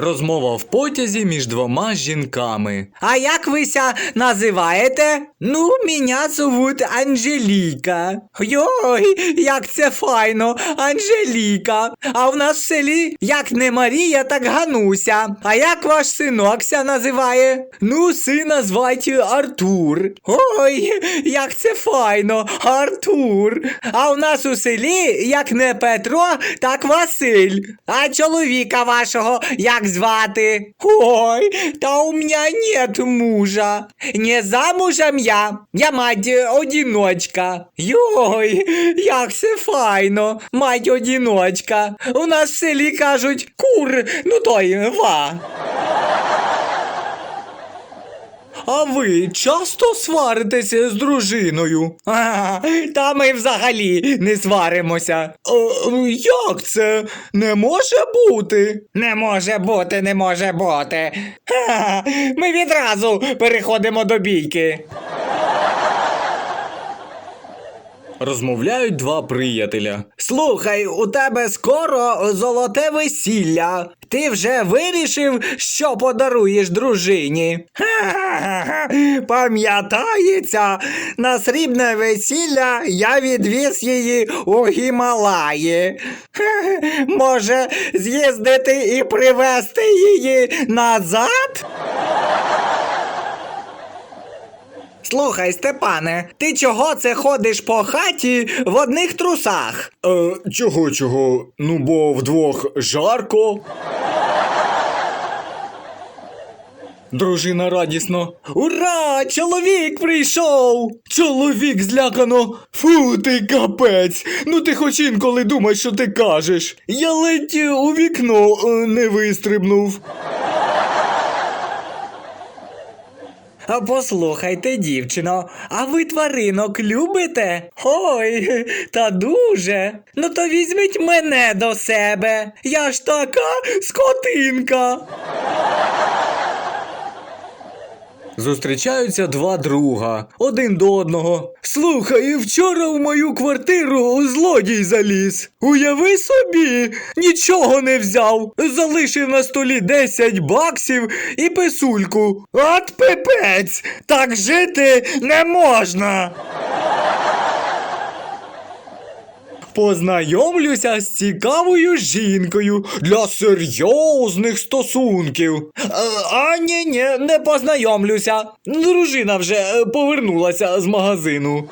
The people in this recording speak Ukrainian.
Розмова в потязі між двома жінками. А як вися називаєте? Ну, мене зовут Анжеліка. Йой, як це файно, Анжеліка. А в нас в селі як не Марія, так Гануся. А як ваш синокся називає? Ну, сина звать Артур. Ой, як це файно, Артур. А в нас у селі як не Петро, так Василь. А чоловіка вашого як звати? Ой, та у мене нет мужа. Не замужем я. Я мать одиночка. Йой, як це файно, мать одіночка. У нас в селі кажуть кур, ну той ва. А ви часто сваритеся з дружиною? Та ми взагалі не сваримося. Е, як це? Не може бути? Не може бути, не може бути. Ми відразу переходимо до бійки. Розмовляють два приятеля. Слухай, у тебе скоро золоте весілля. Ти вже вирішив, що подаруєш дружині. Ха-ха-ха. Пам'ятається, на срібне весілля я відвіз її у Гімалаї. Хе, Може, з'їздити і привезти її назад? Слухай, Степане, ти чого це ходиш по хаті в одних трусах? Е, чого чого? Ну бо вдвох жарко. Дружина радісно. Ура! Чоловік прийшов! Чоловік злякано. Фу, ти капець. Ну ти хоч інколи думай, що ти кажеш. Я ледь у вікно е, не вистрибнув. А послухайте, дівчино, а ви тваринок любите? Ой, та дуже. Ну то візьміть мене до себе. Я ж така скотинка. Зустрічаються два друга один до одного. Слухай, вчора в мою квартиру злодій заліз. Уяви собі, нічого не взяв. Залишив на столі 10 баксів і писульку. От пипець! Так жити не можна. Познайомлюся з цікавою жінкою для серйозних стосунків. Е, А ні, ні, не познайомлюся. Дружина вже е, повернулася з магазину.